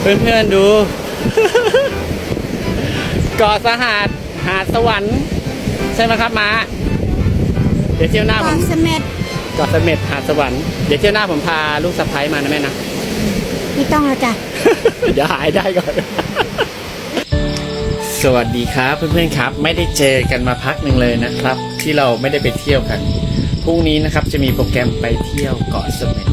เพื่อนๆดูเกาะสหัสหาดสวรรค์ใช่ไหมครับมาเดี๋ยวเที่ยวหน้าผเกาะมเสม็ดเกาะเสม็ดหาดสวรรค์เดี๋ยวเที่ยวหน้าผมพาลูกสะพ้ายมานะแม่นะไม่ต้องแล้วจ้ะเดี๋ยวหายได้ก่อน สวัสดีครับเพื่อนๆครับ ไม่ได้เจอกันมาพักหนึ่งเลยนะครับ ที่เราไม่ได้ไปเที่ยวกันพรุ่งนี้นะครับจะมีโปรแกรมไปเที่ยวเกาะเสม็ด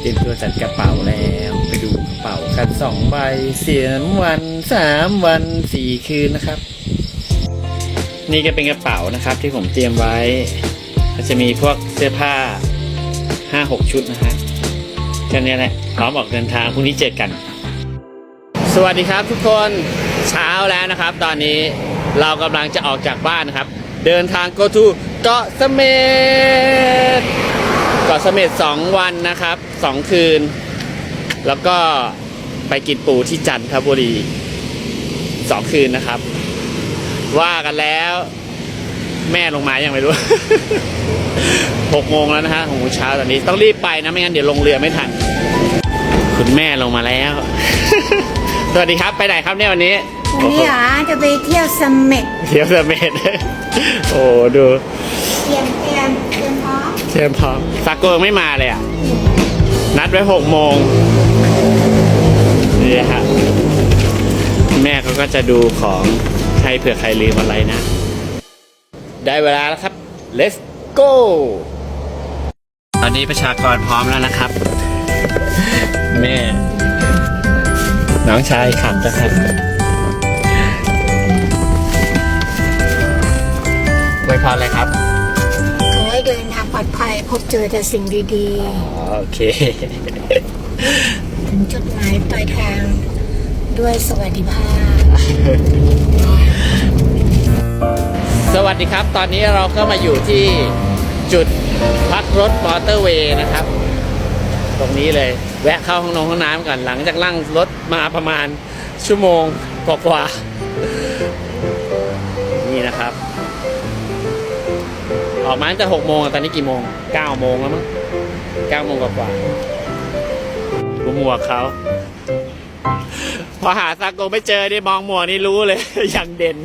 เตรียมตัวจัดกระเป๋าแล้วไปดูกระเป๋ากันสองใบเสียมวันสามวันสี่คืนนะครับ นี่ก็เป็นกระเป๋านะครับที่ผมเตรียมไว้ก็จะมีพวกเสื้อผ้าห้าหกชุดนะฮะแค่นี้แหละพร้อมออกเดินทางพรุ่งนี้เจอกัน สวัสดีครับทุกคน เช้าแล้วนะครับ ตอนนี้เรากำลังจะออกจากบ้านนะครับ เดินทาง go to เกาะเสม็ดเกาะเสม็ดสองวันนะครับสองคืน แล้วก็ไปกินปูที่จันทบุรีสองคืนนะครับ ว่ากันแล้วแม่ลงมายังไม่รู้ หกโมงแล้วนะฮะหกโมงเช้าตอนนี้ต้องรีบไปนะ ไม่งั้นเดี๋ยวลงเรือไม่ทัน คุณแม่ลงมาแล้ว สวัสดีครับ ไปไหนครับเนี่ยวันนี้ วันนี้เหรอจะไปเที่ยวเสม็ดเที่ยวเสม็ดโอ้ดูเตรียมเตรียมเตรียมพร้อมเตรียมพร้อมซาโกไม่มาเลยอะ นัดไว้หกโมงนี่ฮะแม่เขาก็จะดูของใครเผื่อใครลืมอะไรนะ ได้เวลาแล้วครับ let's go ตอนนี้ประชากรพร้อมแล้วนะครับ แม่ น้องชายขับนะครับ ไว้พรเลยครับ ขอให้เดินทางปลอดภัยพบเจอแต่สิ่งดีโอเค ๆ ถึงจุดหมายปลายทางด้วยสวัสดิภาพ สวัสดีครับ ตอนนี้เราก็มาอยู่ที่จุดพักรถมอเตอร์เวย์นะครับ ตรงนี้เลย แวะเข้าห้องนงห้องน้ำก่อนหลังจากนั่งรถมาประมาณชั่วโมงกว่าๆนี่นะครับ ออกมาตั้งแต่หกโมงอะตอนนี้กี่โมงเก้าโมงแล้วมั้งเก้าโมงกว่าๆดูหมวกเขาพอหาซาโกไม่เจอนี่มองหมวกนี่รู้เลย อย่างเด่น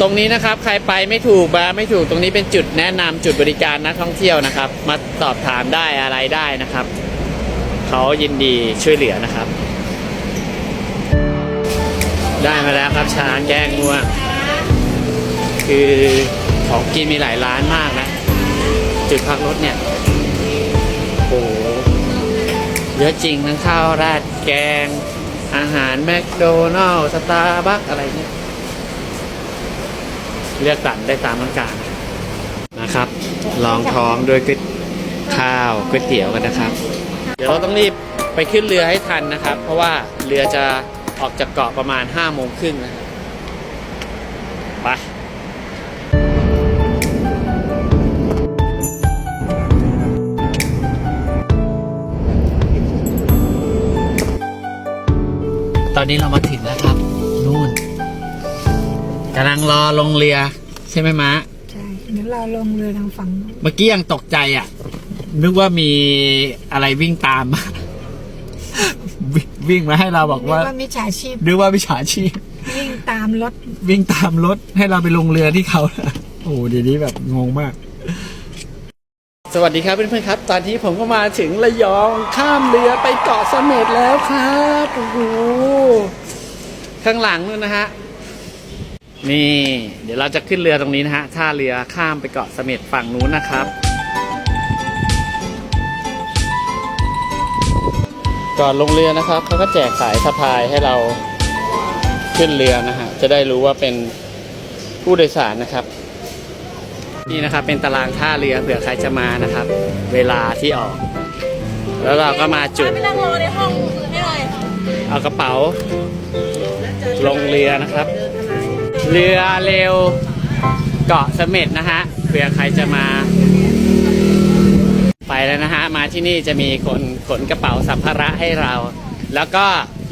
ตรงนี้นะครับ ใครไปไม่ถูกมาไม่ถูกตรงนี้เป็นจุดแนะนำจุดบริการนักท่องเที่ยวนะครับ มาสอบถามได้อะไรได้นะครับ เขายินดีช่วยเหลือนะครับ ได้มาแล้วครับช้างแกงงัว คือของกินมีหลายร้านมากนะ จุดพักรถเนี่ย โอ้โหเยอะจริงทั้งข้าวราดแกง อาหารแมคโดนัลล์สตาร์บัคอะไรเนี่ย เลือกสรรได้ตามต้องการนะครับ ลองท้องด้วยก๋วยข้าวก๋วยเตี๋ยวกันนะครับ เดี๋ยวเราต้องรีบไปขึ้นเรือให้ทันนะครับ เพราะว่าเรือจะออกจากเกาะประมาณ5้าโมงครึ่งนะครับ ตอนนี้เรามาถึงแล้วครับ นู่นกำลังรอลงเรือ ใช่ไหมมะใช่เดี๋ยวเราลงเรือทางฝั่งนู้นเมื่อกี้ยังตกใจอะ นึกว่ามีอะไรวิ่งตามมาวิ่งวิ่งมาให้เราบอกว่าเรียว่ามิจฉาชีพนึกว่าวิชาชีพ วิ่งตามรถ วิ่งตามรถให้เราไปลงเรือที่เขา โอ้โหเดี๋ยวนี้แบบงงมาก สวัสดีครับเพื่อนๆครับ ตอนนี้ผมก็มาถึงระยองข้ามเรือไปเกาะเสม็ดแล้วครับโอ้โหข้างหลังนู่นนะฮะนี่ เดี๋ยวเราจะขึ้นเรือตรงนี้นะฮะท่าเรือข้ามไปเกาะเสม็ดฝั่งนู้นนะครับ ก่อนลงเรือนะครับเขาก็แจกสายสะพายให้เราขึ้นเรือนะฮะจะได้รู้ว่าเป็นผู้โดยสารนะครับ นี่นะครับเป็นตารางท่าเรือเผื่อใครจะมานะครับ เวลาที่ออก แล้วเราก็มาจุดไปนั่งรอในห้องให้หน่อยเอากระเป๋า ลงเรือนะครับ เรือเร็วเกาะเสม็ดนะฮะเผื่อใครจะมา ไปแล้วนะฮะมาที่นี่จะมีคนขนกระเป๋าสัมภาระให้เรา แล้วก็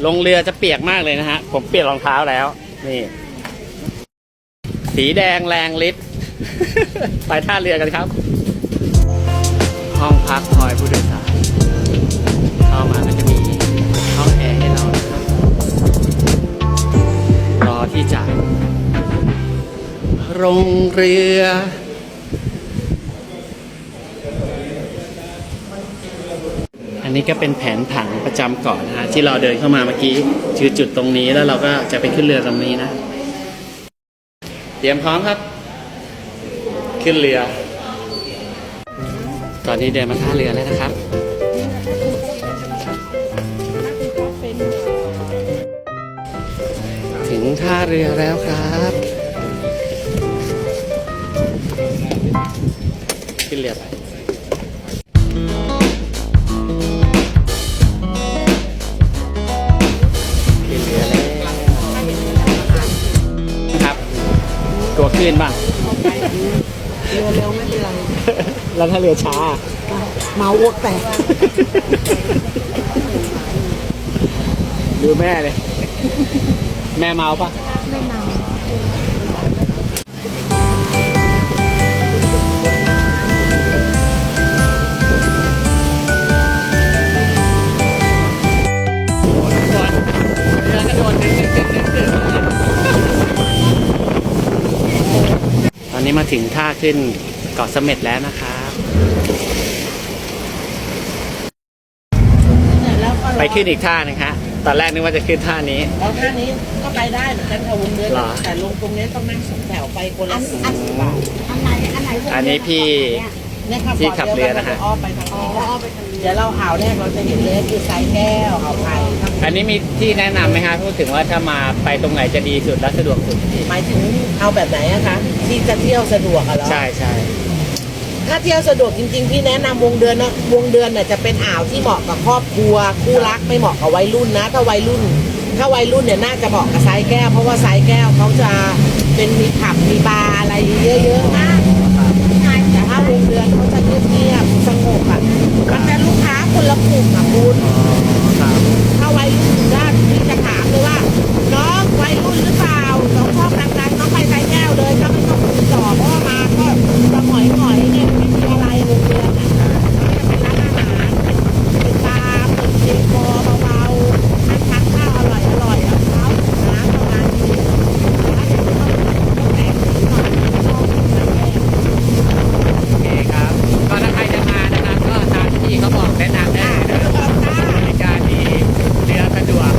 ลงเรือจะเปียกมากเลยนะฮะผมเปลี่ยนรองเท้าแล้ว นี่ สีแดงแรงฤทธิ์ ไปท่าเรือกันครับ ห้องพักคอยผู้โดยสาร เข้ามาก็จะมีห้องแอร์ให้เรานะครับรอที่จะลงเรือ อันนี้ก็เป็นแผนผังประจำเกาะนะฮะที่เราเดินเข้ามาเมื่อกี้คือจุดตรงนี้แล้วเราก็จะไปขึ้นเรือตรงนี้นะ เตรียมพร้อมครับ ขึ้นเรือ ตอนนี้เดินมาท่าเรือแล้วนะครับถึงท่าเรือแล้วครับขึ้นเรือไปขึ้นเรือแล้วครับ ตัวขึ้นบ้าง เรือเร็วไม่เป็นไร แล้วถ้าเรือช้า เมาอ้วกแตกดูแม่เลย แม่เมาปะไม่เมาตอนนี้มาถึงท่าขึ้นเกาะเสม็ดแล้วนะครับ แล้วก็ ไป ขึ้นอีกท่าหนึงฮะตอนแรกนึกว่าจะขึ้นท่านี้แล้วท่านี้ก็ไปได้เหมือนกันค่ะวงเดือนเหรอแต่ลงตรงนี้ต้องนั่งสองแถวไปคนอัละนสี่อันสิบบาทอันไหนอันไหนอันนี้พี่เนี่ยค่ะที่ขับเรือนะฮะอ้อมไปทางนี้อ้อมไปทางนี้เดี๋ยวเราอ่าวแรกเราจะเห็นเลยคือทรายแก้วอ่าวไผ่ทั้งอันนี้มีที่แนะนำไหมฮะพูดถึงว่าถ้ามาไปตรงไหนจะดีสุดและสะดวกสุดพี่หมายถึงเอาแบบไหนอะคะที่จะเที่ยวสะดวกอะเหรอใช่ใช่ ถ้าเที่ยวสะดวกจริง ๆ พี่แนะนำวงเดือนนะวงเดือนน่ะจะเป็นอ่าวที่เหมาะกับครอบครัวคู่รักไม่เหมาะกับวัยรุ่นนะ ถ้าวัยรุ่น ถ้าวัยรุ่นเนี่ยน่าจะเหมาะกับทรายแก้ว เพราะว่าทรายแก้วเขาจะเป็นมีผับมีบาร์อะไรเยอะๆนะแต่ถ้าวงเดือนเขาจะเงียบๆสงบอะมันจะลูกค้าคนละกลุ่มอะคุณถ้าวัยรุ่นด้านพี่จะถามเลยว่าน้องวัยรุ่นหรือเปล่าน้องชอบดังๆน้องไปสายแก้วเลยก็ไม่ต้องคุยต่อเพราะว่ามาก็จะหงอยหงอยๆเนี่ยไม่มีอะไรวงเดือนอะมันจะเป็นร้านอาหารเป็นบาร์เปิดเพลงคอเบาๆนั่งทานข้าวอร่อยอร่อยๆแล้วเช้าน้ำประมาณนี้ถ้าอยากจะต้องต้องแต่งนิดหน่อยชอบสายแก้ว โอเคครับ ก็ถ้าใครจะมานะครับ ก็ตามที่เขาบอกแนะนำได้เลยนะครับบริการดีเรือสะดวก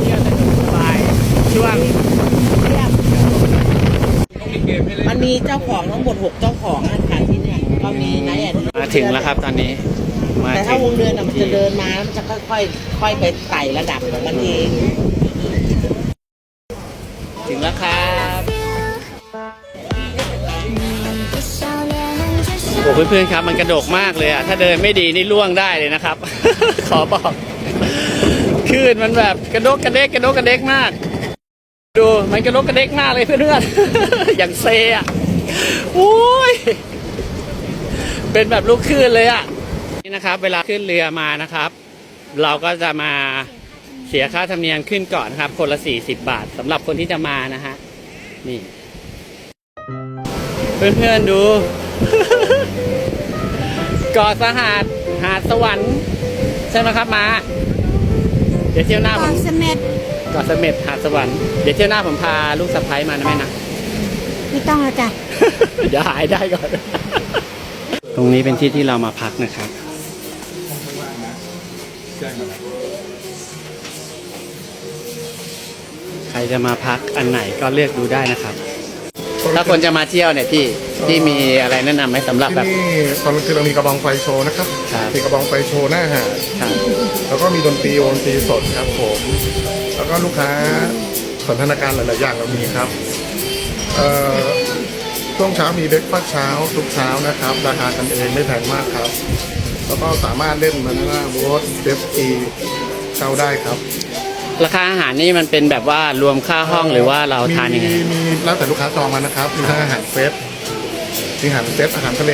เที่ยวสะดวกสบาย ช่วง มันมีเจ้าของทั้งหมดหกเจ้าของอะค่ะที่เนี่ยเรามีไนท์แอนด์มาถึงแล้วครับตอนนี้ มาแต่ถึถ้างวงเดือนอะมันจะเดินมามันจะค่อยๆค่อยไปไต่ระดับของมันเองถึงแล้วครับโอ้เพื่อนๆครับ มันกระโดกมากเลยอะ ถ้าเดินไม่ดีนี่ล่วงได้เลยนะครับ ขอบอกคลื่นมันแบบกระโดกกระเดกกระโดกกระเดกมาก ดูมันกระโดกกระเดกมากเลยเพื่อนๆ อย่างเซอะโอ้ย เป็นแบบลูกคลื่นเลยอะ นี่นะครับ เวลาขึ้นเรือมานะครับ เราก็จะมาเสียค่าธรรมเนียมขึ้นก่อนนะครับ คนละ40บาทสำหรับคนที่จะมานะฮะ นี่ เพื่อนๆดูเกาะสหัสหาดสวรรค์ ใช่ไหมครับมา เดี๋ยวเที่ยวหน้าผม เสม็ด กาะเสม็ดหาดสวรรค์เดี๋ยวเที่ยวหน้าผมพาลูกสะพ้ายมานะแม่นะ ไม่ต้องแล้วจ้ะ เดี๋ยวหายได้ก่อน ตรงนี้เป็นที่ที่เรามาพักนะครับ ใครจะมาพักอันไหนก็เลือกดูได้นะครับ ถ้าคนจะมาเที่ยวเนี่ยพี่พี่มีอะไรแนะนำไหมสำหรับแบบที่นี่ตอนกลางคืนเรามีกระบองไฟโชว์นะครับครับ มีกระบองไฟโชว์หน้าหาดครับแล้วก็มีดนตรีวงดนตรีสดครับผม แล้วก็ลูกค้าสนทนาการหลาย ๆ อย่างเรามีครับเอ่อช่วงเช้ามีเบรกฟาสต์เช้าทุกเช้านะครับ ราคากันเองไม่แพงมากครับ แล้วก็สามารถเล่นมานาโบ๊ทเดฟอีเช่าได้ครับ ราคาอาหารนี่มันเป็นแบบว่ารวมค่าห้องหรือว่าเราทานยังไงมีมีแล้วแต่ลูกค้าจองมานะครับมีทั้งอาหารเซตมีอาหารเซตอาหารทะเล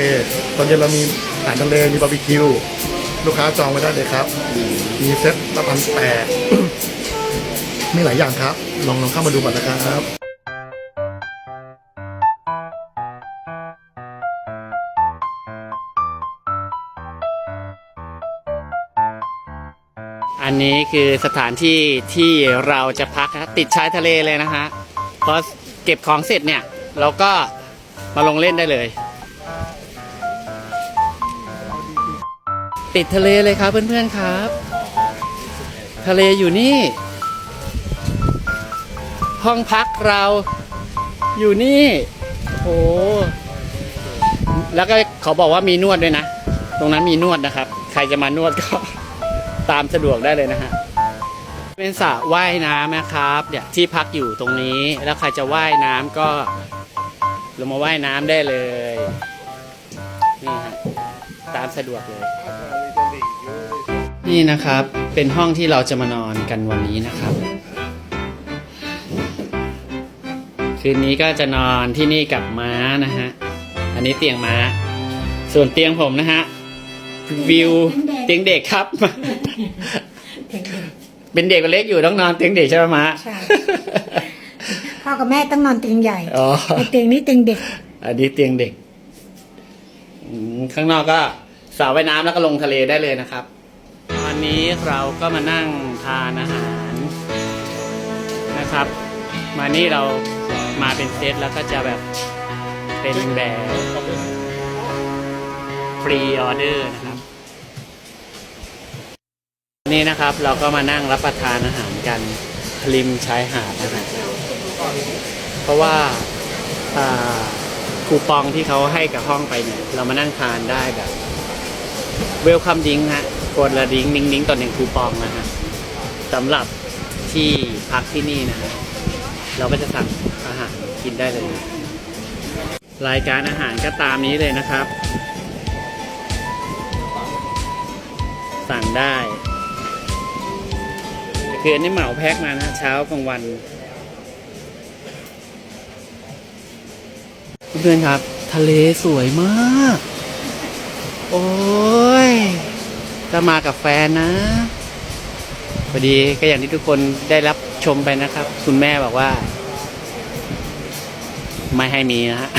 ตอนเย็นเรามีอาหารทะเลมีบาร์บีคิวลูกค้าจองไว้ได้เลยครับ มีเซ็ตละพันแปด มีหลายอย่างครับ ลองลองเข้ามาดูก่อนนะครับอันนี้คือสถานที่ที่เราจะพักนะติดชายทะเลเลยนะฮะพอเก็บของเสร็จเนี่ย เราก็มาลงเล่นได้เลย ติดทะเลเลยครับเพื่อนๆครับ ทะเลอยู่นี่ ห้องพักเราอยู่นี่โอ้แล้วก็เขาบอกว่ามีนวดด้วยนะ ตรงนั้นมีนวดนะครับ ใครจะมานวดก็ตามสะดวกได้เลยนะฮะเป็นสระว่ายน้ำนะครับเนี่ยที่พักอยู่ตรงนี้ แล้วใครจะว่ายน้ำก็ลงมาว่ายน้ำได้เลยนี่ฮะตามสะดวกเลย นี่นะครับเป็นห้องที่เราจะมานอนกันวันนี้นะครับ คืนนี้ก็จะนอนที่นี่กับม้านะฮะ อันนี้เตียงม้า ส่วนเตียงผมนะฮะ วิวเตียงเด็กครับ เป็นเด็กเล็กอยู่ต้องนอนเตียงเด็กใช่ไหมม้าใช่พ่อกับแม่ต้องนอนเตียงใหญ่อ๋อไอ้เตียงนี้เตียงเด็ก อันนี้เตียงเด็กอืมข้างนอกก็สระว่ายน้ำแล้วก็ลงทะเลได้เลยนะครับวันนี้เราก็มานั่งทานอาหารนะครับ มานี่เรา มาเป็นเซตแล้วก็จะแบบเป็นแบบฟรีออเดอร์นะครับ นี่นะครับเราก็มานั่งรับประทานอาหารกันริมชายหาดนะครับเพราะว่าคูปองที่เขาให้กับห้องไปเนี่ย เรามานั่งทานได้แบบเวลคัมดิ้งฮะคนละดิ้งนิ้งนิ้งต่อหนึ่งคูปองนะฮะสำหรับที่พักที่นี่นะฮะเราก็จะสั่ง อาหารกินได้เลย รายการอาหารก็ตามนี้เลยนะครับ สั่งได้คืออันนี้เหมาแพ็คมานะเช้ากลางวันเพื่อนครับ ทะเลสวยมาก โอ้ยจะมากับแฟนนะพอดีก็อย่างที่ทุกคนได้รับชมไปนะครับ คุณแม่บอกว่า ไม่ให้มีนะฮะ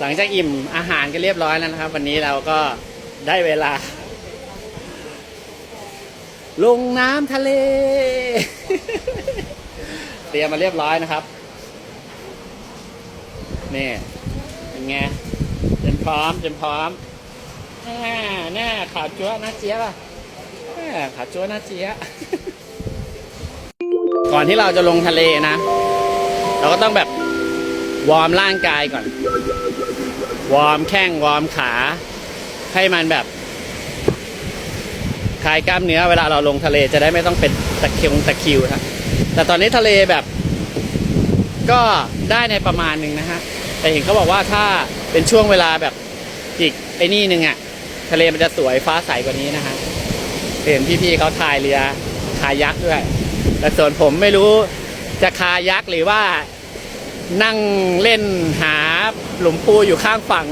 หลังจากอิ่มอาหารกันเรียบร้อยแล้วนะครับ วันนี้เราก็ได้เวลา ลงน้ำทะเล เตรียมมาเรียบร้อยนะครับ นี่เป็นไงเตรียมพร้อมเตรียมพร้อมแน่แน่ขาวจั๊วนะเจี๊ยบอะแน่ขาวจั๊วนะเจี๊ยบ ก่อนที่เราจะลงทะเลนะ เราก็ต้องแบบวอร์มร่างกายก่อน วอร์มแข้งวอร์มขา ให้มันแบบคลายกล้ามเนื้อเวลาเราลงทะเลจะได้ไม่ต้องเป็นตะคริวตะคิวครับแต่ตอนนี้ทะเลแบบ ก็ได้ในประมาณหนึ่งนะฮะแต่เห็นเขาบอกว่าถ้าเป็นช่วงเวลาแบบอีกไอ้นี่หนึ่งอะทะเลมันจะสวยฟ้าใสกว่านี้นะฮะเห็นพี่ๆเขาถ่ายเรือคายักด้วย แต่ส่วนผมไม่รู้จะคายักหรือว่านั่งเล่นหาหลุมปูอยู่ข้างฝั่ง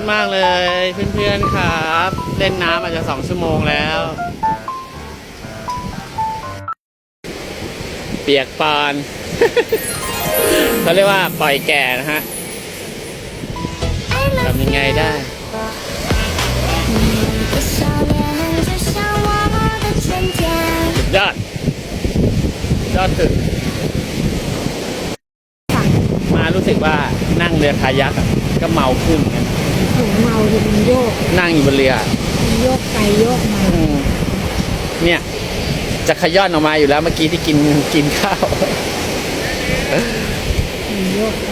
ดมากเลยเพื่อนๆครับเล่นน้ำอาจจะสองชั่วโมงแล้ว เปียกปอนเขาเรียกว่าปล่อยแก่นะฮะทำยังไงได้ยอดยอดตึกมารู้สึกว่านั่งเรือคายักก็เมาขึ้นน หมือนกันถึงเมาถึงมันโยกนั่งอยู่บนเรือมันโยกไปโยกมาอืมเนี่ย จะขย้อนออกมาอยู่แล้วเมื่อกี้ที่กินกินข้าว มันโยกไป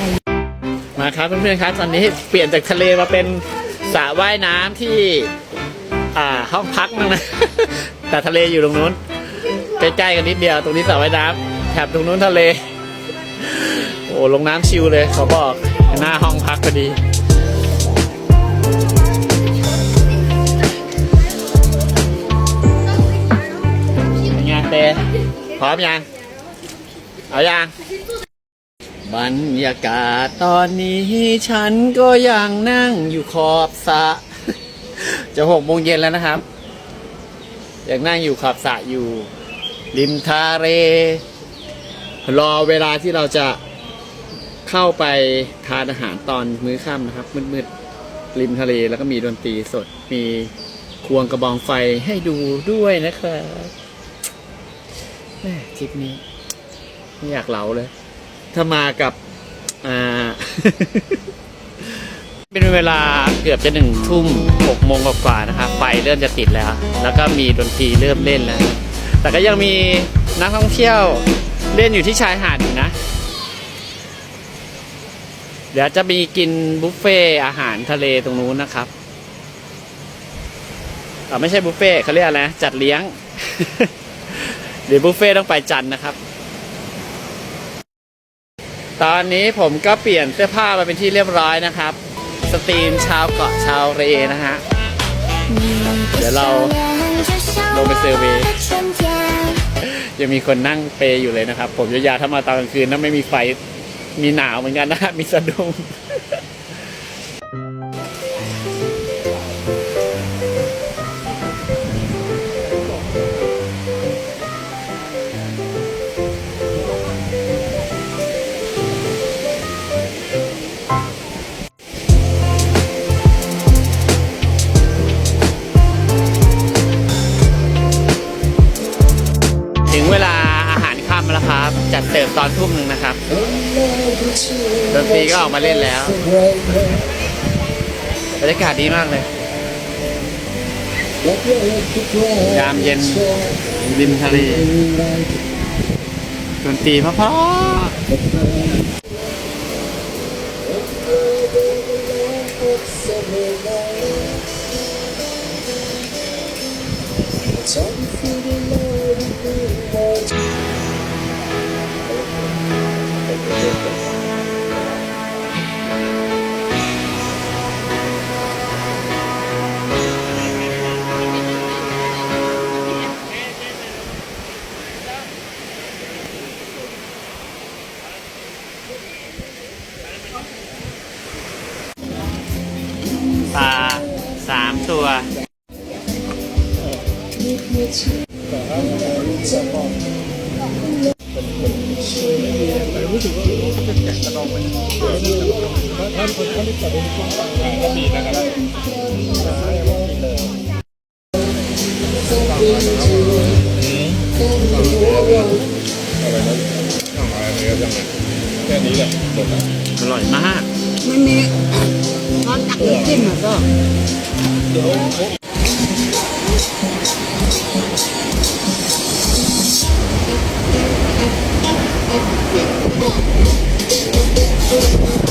มาครับเพื่อนๆครับ ตอนนี้เปลี่ยนจากทะเลมาเป็นสระว่ายน้ำที่ อ่าห้องพักนึงนะ แต่ทะเลอยู่ตรงนู้นใกล้ๆกันนิดเดียว ตรงนี้สระว่ายน้ำแถบตรงนู้นทะเล โอ้ลงน้ำชิวเลยเขาบอกหน้าห้องพักพอดี พร้อมยัง เอายังบรรยากาศตอนนี้ฉันก็ยังนั่งอยู่ขอบสระจะหกโมงเย็นแล้วนะครับ ยังนั่งอยู่ขอบสระอยู่ ริมทะเลรอเวลาที่เราจะเข้าไปทานอาหารตอนมื้อค่ำนะครับ มืดๆริมทะเลแล้วก็มีดนตรีสดมีควงกระบองไฟให้ดูด้วยนะครับ แม่ทริปนี้ไม่อยากเล่าเลย ถ้ามากับ อ่า เป็นเวลาเกือบจะหนึ่งทุ่มหกโมงกว่าๆนะครับไฟเริ่มจะติดแล้ว แล้วก็มีดนตรีเริ่มเล่นแล้ว แต่ก็ยังมีนักท่องเที่ยวเล่นอยู่ที่ชายหาดอยู่นะ เดี๋ยวจะมีกินบุฟเฟ่อาหารทะเลตรงนู้นนะครับอ่ไม่ใช่บุฟเฟ่เขาเรียกอะไรนะจัดเลี้ยง เดี๋ยวบุฟเฟ่ต์ต้องไปจันทร์นะครับ ตอนนี้ผมก็เปลี่ยนเสื้อผ้ามาเป็นที่เรียบร้อยนะครับ สตรีมชาวเกาะชาวเรนะฮะ เดี๋ยวเราลงไปเซอร์เวย์ยังมีคนนั่งเปยอยู่เลยนะครับ ผมยาวๆถ้ามาตอนกลางคืนถ้าไม่มีไฟมีหนาวเหมือนกันนะมีสะดุ้ง ตอนทุ่มหนึ่งนะครับดนตรีก็ออกมาเล่นแล้วบรรยากาศดีมากเลย ยามเย็นริมทะเลดนตรีเพราะ ปลาสามตัว อร่อยมากมันมีซอสตักน้ำจิ้มอะก็ One